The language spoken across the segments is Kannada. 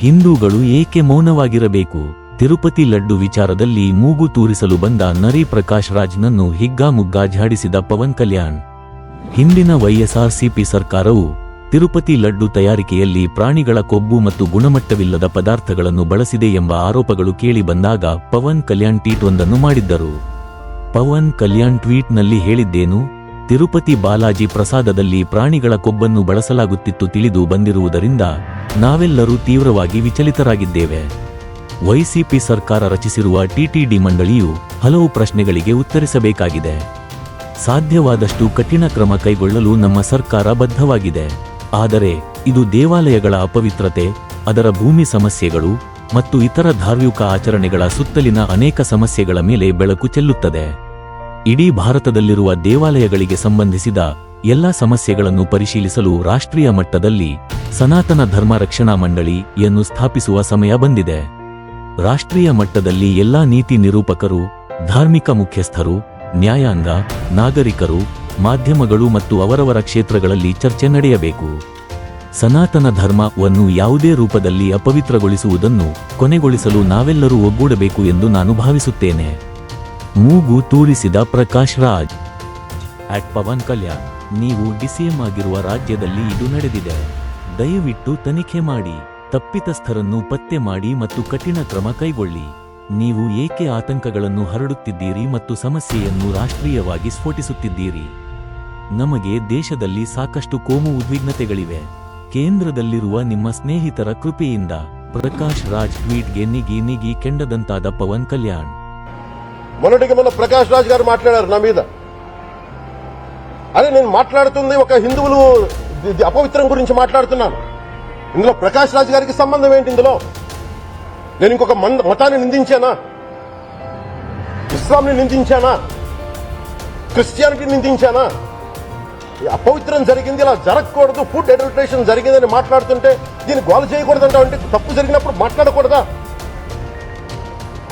ಹಿಂದೂಗಳು ಏಕೆ ಮೌನವಾಗಿರಬೇಕು? ತಿರುಪತಿ ಲಡ್ಡು ವಿಚಾರದಲ್ಲಿ ಮೂಗು ತೂರಿಸಲು ಬಂದ ನರಿ ಪ್ರಕಾಶ್ ರಾಜ್ನನ್ನು ಹಿಗ್ಗಾಮುಗ್ಗಾ ಝಾಡಿಸಿದ ಪವನ್ ಕಲ್ಯಾಣ್. ಹಿಂದಿನ ವೈಎಸ್ಆರ್ಸಿಪಿ ಸರ್ಕಾರವು ತಿರುಪತಿ ಲಡ್ಡು ತಯಾರಿಕೆಯಲ್ಲಿ ಪ್ರಾಣಿಗಳ ಕೊಬ್ಬು ಮತ್ತು ಗುಣಮಟ್ಟವಿಲ್ಲದ ಪದಾರ್ಥಗಳನ್ನು ಬಳಸಿದೆ ಎಂಬ ಆರೋಪಗಳು ಕೇಳಿ ಬಂದಾಗ ಪವನ್ ಕಲ್ಯಾಣ್ ಟ್ವೀಟ್ ಒಂದನ್ನು ಮಾಡಿದ್ದರು. ಪವನ್ ಕಲ್ಯಾಣ್ ಟ್ವೀಟ್ನಲ್ಲಿ ಹೇಳಿದ್ದೇನು? ತಿರುಪತಿ ಬಾಲಾಜಿ ಪ್ರಸಾದದಲ್ಲಿ ಪ್ರಾಣಿಗಳ ಕೊಬ್ಬನ್ನು ಬಳಸಲಾಗುತ್ತಿತ್ತು ತಿಳಿದು ಬಂದಿರುವುದರಿಂದ ನಾವೆಲ್ಲರೂ ತೀವ್ರವಾಗಿ ವಿಚಲಿತರಾಗಿದ್ದೇವೆ. ವೈಸಿಪಿ ಸರ್ಕಾರ ರಚಿಸಿರುವ ಟಿಟಿಡಿ ಮಂಡಳಿಯು ಹಲವು ಪ್ರಶ್ನೆಗಳಿಗೆ ಉತ್ತರಿಸಬೇಕಾಗಿದೆ. ಸಾಧ್ಯವಾದಷ್ಟು ಕಠಿಣ ಕ್ರಮ ಕೈಗೊಳ್ಳಲು ನಮ್ಮ ಸರ್ಕಾರ ಬದ್ಧವಾಗಿದೆ. ಆದರೆ ಇದು ದೇವಾಲಯಗಳ ಅಪವಿತ್ರತೆ, ಅದರ ಭೂಮಿ ಸಮಸ್ಯೆಗಳು ಮತ್ತು ಇತರ ಧಾರ್ಮಿಕ ಆಚರಣೆಗಳ ಸುತ್ತಲಿನ ಅನೇಕ ಸಮಸ್ಯೆಗಳ ಮೇಲೆ ಬೆಳಕು ಚೆಲ್ಲುತ್ತದೆ. ಇಡೀ ಭಾರತದಲ್ಲಿರುವ ದೇವಾಲಯಗಳಿಗೆ ಸಂಬಂಧಿಸಿದ ಎಲ್ಲ ಸಮಸ್ಯೆಗಳನ್ನು ಪರಿಶೀಲಿಸಲು ರಾಷ್ಟ್ರೀಯ ಮಟ್ಟದಲ್ಲಿ ಸನಾತನ ಧರ್ಮ ರಕ್ಷಣಾ ಮಂಡಳಿಯನ್ನು ಸ್ಥಾಪಿಸುವ ಸಮಯ ಬಂದಿದೆ. ರಾಷ್ಟ್ರೀಯ ಮಟ್ಟದಲ್ಲಿ ಎಲ್ಲಾ ನೀತಿ ನಿರೂಪಕರು, ಧಾರ್ಮಿಕ ಮುಖ್ಯಸ್ಥರು, ನ್ಯಾಯಾಂಗ, ನಾಗರಿಕರು, ಮಾಧ್ಯಮಗಳು ಮತ್ತು ಅವರವರ ಕ್ಷೇತ್ರಗಳಲ್ಲಿ ಚರ್ಚೆ ನಡೆಯಬೇಕು. ಸನಾತನ ಧರ್ಮವನ್ನು ಯಾವುದೇ ರೂಪದಲ್ಲಿ ಅಪವಿತ್ರಗೊಳಿಸುವುದನ್ನು ಕೊನೆಗೊಳಿಸಲು ನಾವೆಲ್ಲರೂ ಒಗ್ಗೂಡಬೇಕು ಎಂದು ನಾನು ಭಾವಿಸುತ್ತೇನೆ. ಮೂಗು ತೂರಿಸಿದ ಪ್ರಕಾಶ್ ರಾಜ್. ಅಟ್ ಪವನ್ ಕಲ್ಯಾಣ್ ನೀವು ಡಿಸಿಎಂ ಆಗಿರುವ ರಾಜ್ಯದಲ್ಲಿ ಇದು ನಡೆದಿದೆ. ದಯವಿಟ್ಟು ತನಿಖೆ ಮಾಡಿ, ತಪ್ಪಿತಸ್ಥರನ್ನು ಪತ್ತೆ ಮಾಡಿ ಮತ್ತು ಕಠಿಣ ಕ್ರಮ ಕೈಗೊಳ್ಳಿ. ನೀವು ಏಕೆ ಆತಂಕಗಳನ್ನು ಹರಡುತ್ತಿದ್ದೀರಿ ಮತ್ತು ಸಮಸ್ಯೆಯನ್ನು ರಾಷ್ಟ್ರೀಯವಾಗಿ ಸ್ಫೋಟಿಸುತ್ತಿದ್ದೀರಿ? ನಮಗೆ ದೇಶದಲ್ಲಿ ಸಾಕಷ್ಟು ಕೋಮು ಉದ್ವಿಗ್ನತೆಗಳಿವೆ. ಕೇಂದ್ರದಲ್ಲಿರುವ ನಿಮ್ಮ ಸ್ನೇಹಿತರ ಕೃಪೆಯಿಂದ ಪ್ರಕಾಶ್ ರಾಜ್ ಟ್ವೀಟ್ಗೆ ನಿಗಿ ನಿಗಿ ಕೆಂಡದಂತಾದ ಪವನ್ ಕಲ್ಯಾಣ್ మొన్నటికి మొన్న ప్రకాష్ రాజ్ గారు మాట్లాడారు నా మీద. అదే నేను మాట్లాడుతుంది ఒక హిందువులు అపవిత్రం గురించి మాట్లాడుతున్నాను. ఇందులో ప్రకాష్ రాజ్ గారికి సంబంధం ఏంటి ఇందులో? నేను ఇంకొక మతాన్ని నిందించానా? ఇస్లాంని నిందించానా? క్రిస్టియానిటీ నిందించానా? అపవిత్రం జరిగింది ఇలా జరగకూడదు ఫుడ్ అడల్ట్రేషన్ జరిగిందని మాట్లాడుతుంటే దీన్ని గోల చేయకూడదంటే అంటే తప్పు జరిగినప్పుడు మాట్లాడకూడదా?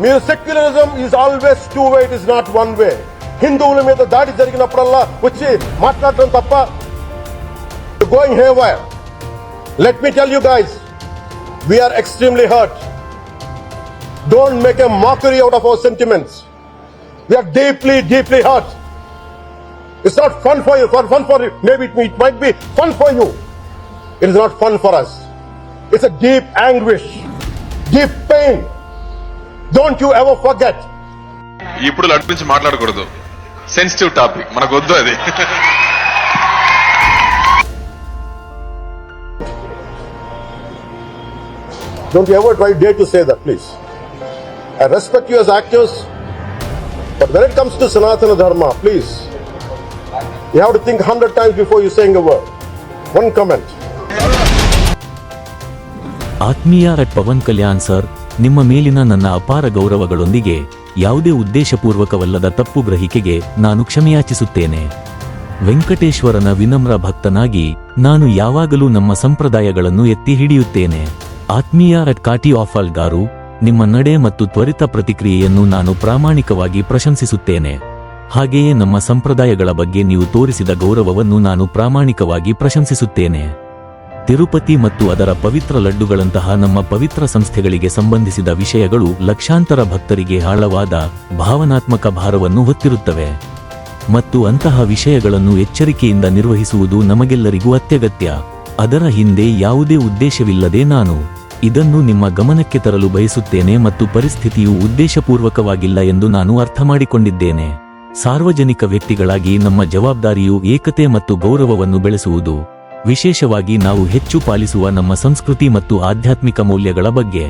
మీరు secularism is always two way it is not one way హిందువుల మీద దాడి జరిగినప్పుడల్లా వచ్చి మాట్లాడటం తప్ప going haywire let me tell you guys we are extremely hurt don't make a mockery out of our sentiments we are deeply deeply hurt it's not fun for you for fun for you maybe it it might be fun for you it is not fun for us it's a deep anguish deep pain don't you ever forget ఇప్పుడు లడ్డు నుంచి మాట్లాడకూడదు సెన్సిటివ్ టాపిక్ మనకు వద్దు అది Don't you ever try dare to say that, please. I respect you as actors, but when it comes to Sanatana Dharma, please, you have to think hundred times before you saying a word. One comment. ఆత్మీయ అట్ పవన్ కళ్యాణ్ సార్ ನಿಮ್ಮ ಮೇಲಿನ ನನ್ನ ಅಪಾರ ಗೌರವಗಳೊಂದಿಗೆ ಯಾವುದೇ ಉದ್ದೇಶಪೂರ್ವಕವಲ್ಲದ ತಪ್ಪು ಗ್ರಹಿಕೆಗೆ ನಾನು ಕ್ಷಮೆಯಾಚಿಸುತ್ತೇನೆ. ವೆಂಕಟೇಶ್ವರನ ವಿನಮ್ರ ಭಕ್ತನಾಗಿ ನಾನು ಯಾವಾಗಲೂ ನಮ್ಮ ಸಂಪ್ರದಾಯಗಳನ್ನು ಎತ್ತಿ ಹಿಡಿಯುತ್ತೇನೆ. ಆತ್ಮೀಯ ಅಟ್ ಕಾಟಿ ಆಫಾಲ್ಗಾರು, ನಿಮ್ಮ ನಡೆ ಮತ್ತು ತ್ವರಿತ ಪ್ರತಿಕ್ರಿಯೆಯನ್ನು ನಾನು ಪ್ರಾಮಾಣಿಕವಾಗಿ ಪ್ರಶಂಸಿಸುತ್ತೇನೆ. ಹಾಗೆಯೇ ನಮ್ಮ ಸಂಪ್ರದಾಯಗಳ ಬಗ್ಗೆ ನೀವು ತೋರಿಸಿದ ಗೌರವವನ್ನು ನಾನು ಪ್ರಾಮಾಣಿಕವಾಗಿ ಪ್ರಶಂಸಿಸುತ್ತೇನೆ. ತಿರುಪತಿ ಮತ್ತು ಅದರ ಪವಿತ್ರ ಲಡ್ಡುಗಳಂತಹ ನಮ್ಮ ಪವಿತ್ರ ಸಂಸ್ಥೆಗಳಿಗೆ ಸಂಬಂಧಿಸಿದ ವಿಷಯಗಳು ಲಕ್ಷಾಂತರ ಭಕ್ತರಿಗೆ ಆಳವಾದ ಭಾವನಾತ್ಮಕ ಭಾರವನ್ನು ಹೊತ್ತಿರುತ್ತವೆ. ಮತ್ತು ಅಂತಹ ವಿಷಯಗಳನ್ನು ಎಚ್ಚರಿಕೆಯಿಂದ ನಿರ್ವಹಿಸುವುದು ನಮಗೆಲ್ಲರಿಗೂ ಅತ್ಯಗತ್ಯ. ಅದರ ಹಿಂದೆ ಯಾವುದೇ ಉದ್ದೇಶವಿಲ್ಲದೆ ನಾನು ಇದನ್ನು ನಿಮ್ಮ ಗಮನಕ್ಕೆ ತರಲು ಬಯಸುತ್ತೇನೆ ಮತ್ತು ಪರಿಸ್ಥಿತಿಯು ಉದ್ದೇಶಪೂರ್ವಕವಾಗಿಲ್ಲ ಎಂದು ನಾನು ಅರ್ಥಮಾಡಿಕೊಂಡಿದ್ದೇನೆ ಸಾರ್ವಜನಿಕ ವ್ಯಕ್ತಿಗಳಾಗಿ ನಮ್ಮ ಜವಾಬ್ದಾರಿಯು ಏಕತೆ ಮತ್ತು ಗೌರವವನ್ನು ಬೆಳೆಸುವುದು. ವಿಶೇಷವಾಗಿ ನಾವು ಹೆಚ್ಚು ಪಾಲಿಸುವ ನಮ್ಮ ಸಂಸ್ಕೃತಿ ಮತ್ತು ಆಧ್ಯಾತ್ಮಿಕ ಮೌಲ್ಯಗಳ ಬಗ್ಗೆ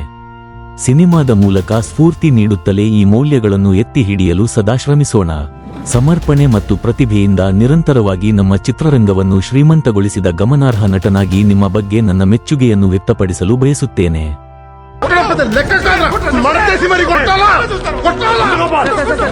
ಸಿನಿಮಾದ ಮೂಲಕ ಸ್ಫೂರ್ತಿ ನೀಡುತ್ತಲೇ ಈ ಮೌಲ್ಯಗಳನ್ನು ಎತ್ತಿ ಹಿಡಿಯಲು ಸದಾ ಶ್ರಮಿಸೋಣ ಸಮರ್ಪಣೆ ಮತ್ತು ಪ್ರತಿಭೆಯಿಂದ ನಿರಂತರವಾಗಿ ನಮ್ಮ ಚಿತ್ರರಂಗವನ್ನು ಶ್ರೀಮಂತಗೊಳಿಸಿದ ಗಮನಾರ್ಹ ನಟನಾಗಿ ನಿಮ್ಮ ಬಗ್ಗೆ ನನ್ನ ಮೆಚ್ಚುಗೆಯನ್ನು ವ್ಯಕ್ತಪಡಿಸಲು ಬಯಸುತ್ತೇನೆ